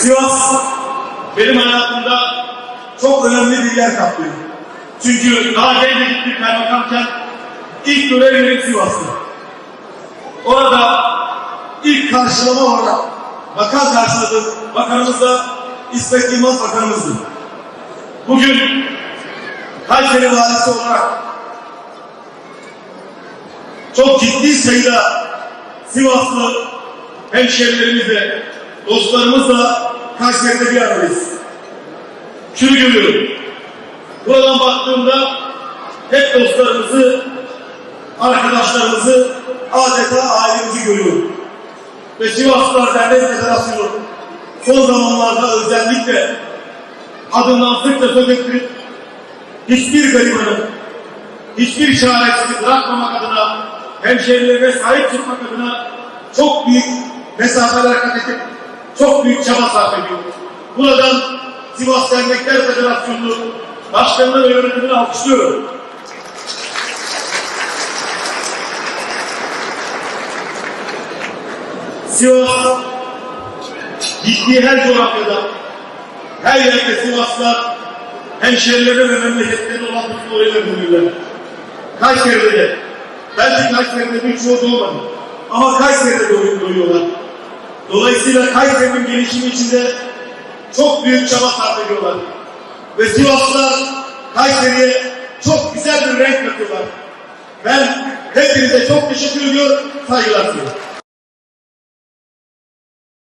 Sivas benim hayatımda çok önemli bir yer kaplıyor. Çünkü daha genç bir kaymakamken ilk görev yerim Sivas'tı. Orada ilk karşılama olarak bakan karşıladı. Bakanımız da İsmet Yılmaz bakanımızdı. Bugün Kayseri valisi olarak çok ciddi sayıda Sivaslı hemşehrilerimizle, dostlarımızla Kayseri'de bir aradayız. Şunu görüyorum. Buradan baktığımda hep dostlarımızı, arkadaşlarımızı, adeta ailemizi görüyorum. Ve Sivaslılar Dernek Federasyonu son zamanlarda özellikle adından sıkça söz ettirip hiçbir garibanı, hiçbir çaresizi bırakmamak adına, hemşehrilerine sahip çıkmak adına çok büyük mesafeler kat edip büyük çaba sarf ediyor. Buradan Sivas Dernekler Federasyonu Başkanı'na ve yönetimine alkışlıyorum. Sivas gittiği her coğrafyada, her yerde Sivaslar hemşerilerine ve memleketlerine olan tutkularıyla bulunuyorlar. Kayseri'de de, belki Kayseri'de birçoğu doğmadı ama Kayseri'de doğuyorlar. Dolayısıyla Kayseri'nin gelişimi içinde çok büyük çaba sarf ediyorlar. Ve Sivaslılar Kayseri'ye çok güzel bir renk katıyorlar. Ben hepinize çok teşekkür ediyorum, saygılar sunuyorum.